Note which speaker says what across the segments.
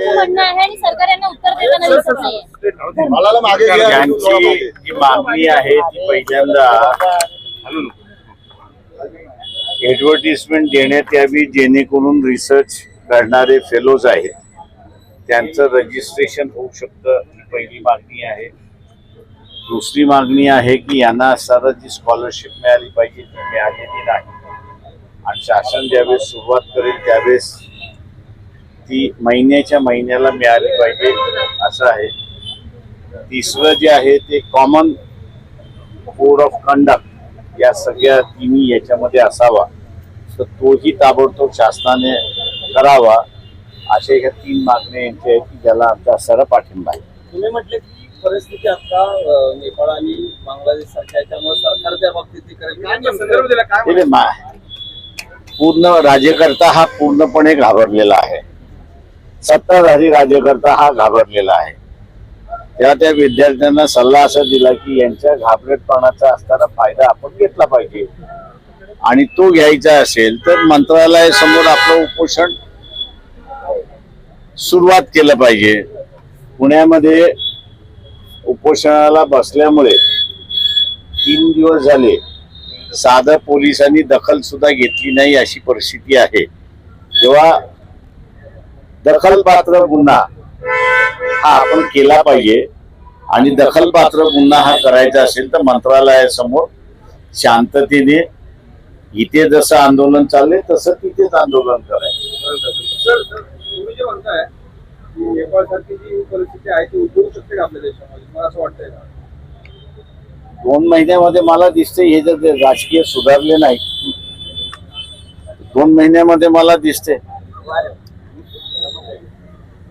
Speaker 1: म्हणणं आहे आणि सरकार यांना उत्तर देताना दिसत नाहीये.
Speaker 2: मला मागे घ्या.
Speaker 3: यांची जी मागणी आहे ती पहिल्यांदा ऍडव्हर्टिजमेंट देण्यात यावी जेणेकरून रिसर्च करणारे फेलोज आहेत. त्यांचं रजिस्ट्रेशन होऊ शकतं ही पहिली मागणी आहे. दुसरी मागणी आहे की यांना असताना जी स्कॉलरशिप मिळाली पाहिजे ती मिळालेली नाही. आणि शासन ज्यावेळेस सुरुवात करेल त्यावेळेस ती महिन्याच्या महिन्याला मिळाली पाहिजे असं आहे. तिसरं जे आहे ते कॉमन कोड ऑफ कंडक्ट या सगळ्या तिन्ही याच्यामध्ये असावा. तर तोही ताबडतोब शासनाने करावा अशा ह्या तीन मागण्या यांच्या आहेत की ज्याला आमचा सर्व पाठिंबा आहे.
Speaker 4: तुम्ही म्हटले की परिस्थिती आता नेपाळ आणि बांगलादेश सारख्या त्यामुळे सरकार त्या बाबतीत
Speaker 3: पूर्ण राज्यकर्ता हा पूर्णपणे घाबरलेला आहे. सत्ताधारी राज्यकर्ता हा घाबरलेला आहे. त्या त्या विद्यार्थ्यांना सल्ला असा दिला की यांच्या घाबरटपणाचा असताना फायदा आपण घेतला पाहिजे. आणि तो घ्यायचा असेल तर मंत्रालयासमोर आपलं उपोषण सुरुवात केलं पाहिजे. पुण्यामध्ये उपोषणाला बसल्यामुळे तीन दिवस झाले साधं पोलिसांनी दखल सुद्धा घेतली नाही अशी परिस्थिती आहे. जेव्हा दखलपात्र गुन्हा हा आपण केला पाहिजे. आणि दखलपात्र गुन्हा हा करायचा असेल तर मंत्रालयासमोर शांततेने इथे जसं आंदोलन चाललंय तसं तिथेच आंदोलन करायचं. दोन महिन्यामध्ये मला दिसते हे जर राजकीय सुधारले नाही दोन महिन्यामध्ये मला दिसते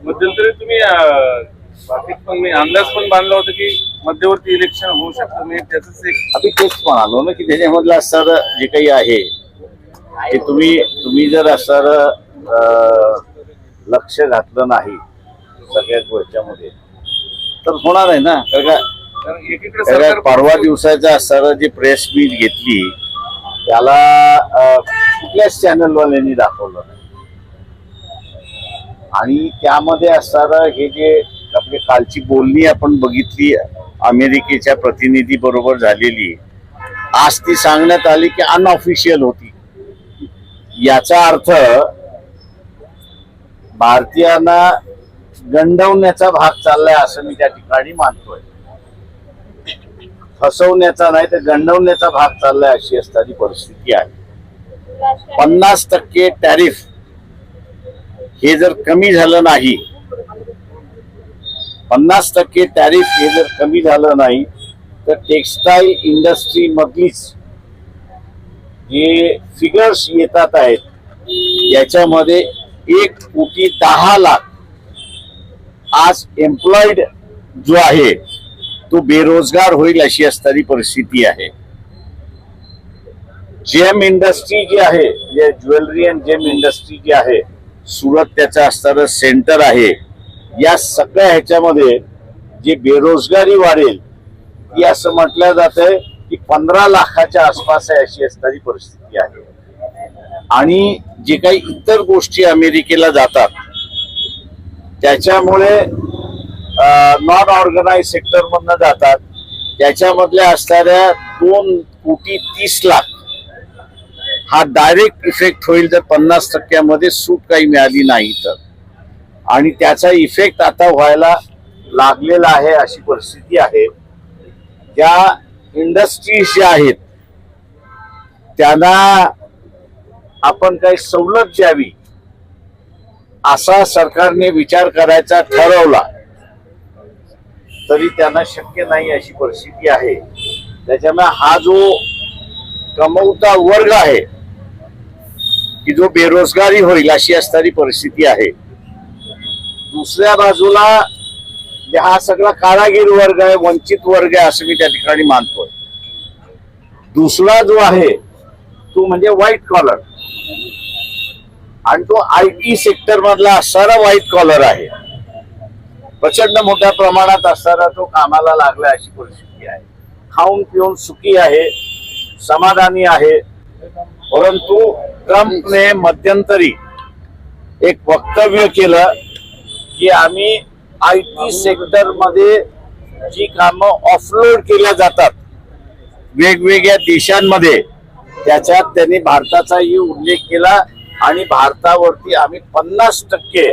Speaker 5: मध्यंतरी तुम्ही अं, बाकीत पण मी अंदाज पण बांधला होता की मध्यवर्ती इलेक्शन होऊ शकतं मी त्याच एक
Speaker 3: आम्ही तेच म्हणालो ना की त्याच्यामधलं असणारं जे काही आहे ते तुम्ही तुम्ही जर असणारं लक्ष घातलं नाही सगळ्याच गोष्टीमध्ये तर होणार आहे ना? कारण का परवा दिवसाचं असणारं जे प्रेस मीट घेतली त्याला कुठल्याच चॅनलवाल्यांनी दाखवलं नाही. आणि त्यामध्ये असणारं हे जे आपली कालची बोलणी आपण बघितली अमेरिकेच्या प्रतिनिधी बरोबर झालेली आज ती सांगण्यात आली की अनऑफिशियल होती. याचा अर्थ भारतीयांना गंडवण्याचा भाग चाललाय असं मी त्या ठिकाणी मानतोय. फसवण्याचा नाही तर गंडवण्याचा भाग चाललाय अशी असणारी परिस्थिती आहे. पन्नास टक्के टॅरिफ हे जर कमी झालं नाही पन्नास टक्के टॅरिफ हे जर कमी झालं नाही तर टेक्स्टाईल इंडस्ट्रीमधलीच जे फिगर्स येतात आहेत याच्यामध्ये एक कोटी दहा लाख आज एम्प्लॉईड जो आहे तो बेरोजगार होईल अशी असणारी परिस्थिती आहे. जेम इंडस्ट्री जी आहे जे ज्वेलरी अँड जेम इंडस्ट्री जी आहे सुरत त्याचं असणारं सेंटर आहे. या सगळ्या ह्याच्यामध्ये जे बेरोजगारी वाढेल ती असं म्हटलं जात आहे की पंधरा लाखाच्या आसपास आहे अशी असणारी परिस्थिती आहे. आणि जे काही इतर गोष्टी अमेरिकेला जातात त्याच्यामुळे नॉन ऑर्गनाइज सेक्टरमधनं जातात. त्याच्यामधल्या असणाऱ्या दोन कोटी तीस लाख हा डायरेक्ट इफेक्ट होईल जर पन्नास टक्क्यामध्ये सूट काही मिळाली नाही तर. आणि त्याचा इफेक्ट आता व्हायला लागलेला आहे अशी परिस्थिती आहे. त्या इंडस्ट्रीज ज्या आहेत त्यांना आपण काही सवलत द्यावी असा सरकारने विचार करायचा ठरवला तरी त्यांना शक्य नाही अशी परिस्थिती आहे. त्याच्यामुळे हा जो कमवता वर्ग आहे की जो बेरोजगारी होईल अशी असणारी परिस्थिती आहे. दुसऱ्या बाजूला हा सगळा कारागीर वर्ग आहे वंचित वर्ग आहे असं मी त्या ठिकाणी मानतोय. दुसरा जो आहे तो म्हणजे व्हाईट कॉलर आणि तो आय टी सेक्टर मधला असणारा व्हाईट कॉलर आहे. प्रचंड मोठ्या प्रमाणात असणारा तो कामाला लागला अशी परिस्थिती आहे. खाऊन पिऊन सुखी आहे समाधानी आहे. परंतु ट्रम्पने मध्यंतरी एक वक्तव्य केलं की आम्ही आय टी सेक्टरमध्ये जी कामं ऑफलोड केल्या जातात वेगवेगळ्या देशांमध्ये त्याच्यात त्यांनी भारताचाही उल्लेख केला आणि भारतावरती आम्ही पन्नास टक्के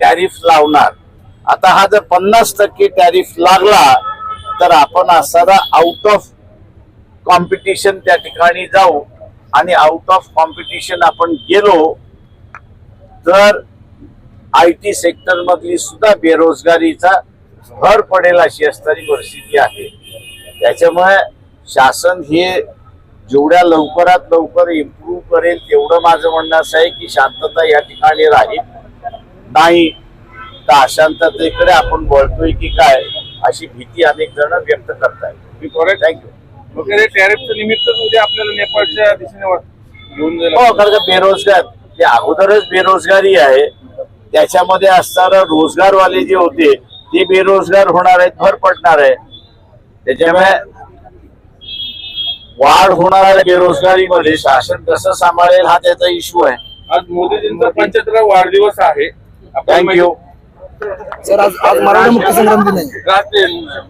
Speaker 3: टॅरिफ लावणार. आता हा जर पन्नास टक्के टॅरिफ लागला तर आपण असताना आउट ऑफ कॉम्पिटिशन त्या ठिकाणी जाऊ. आणि आउट ऑफ कॉम्पिटिशन आपण गेलो तर आय टी सेक्टर मधली सुद्धा बेरोजगारीचा भर पडेल अशी असणारी परिस्थिती आहे. त्याच्यामुळे शासन हे जेवढ्या लवकरात लवकर इम्प्रूव्ह करेल तेवढं माझं म्हणणं असं आहे की शांतता या ठिकाणी राहील. नाही तर अशांततेकडे आपण वळतोय की काय अशी भीती अनेक जण व्यक्त करतायत. थँक्यू
Speaker 5: वगैरे टॅरिफचं निमित्तच उद्या आपल्याला नेपाळच्या दिशेने घेऊन जायला
Speaker 3: हो कारण बेरोजगार. ते अगोदरच बेरोजगारी आहे त्याच्यामध्ये असणारा रोजगारवाले जे होते ते बेरोजगार होणार आहेत भर पडणार आहे. त्याच्यामुळे वाढ होणाऱ्या बेरोजगारीमध्ये. शासन कसं सांभाळेल हा त्याचा इश्यू आहे.
Speaker 5: आज मोदीजींचा पंच्याहत्तरा वाढदिवस आहे.
Speaker 3: थँक्यू
Speaker 2: सर आज आज मराठा मुक्ती संग्राम दिन आहे.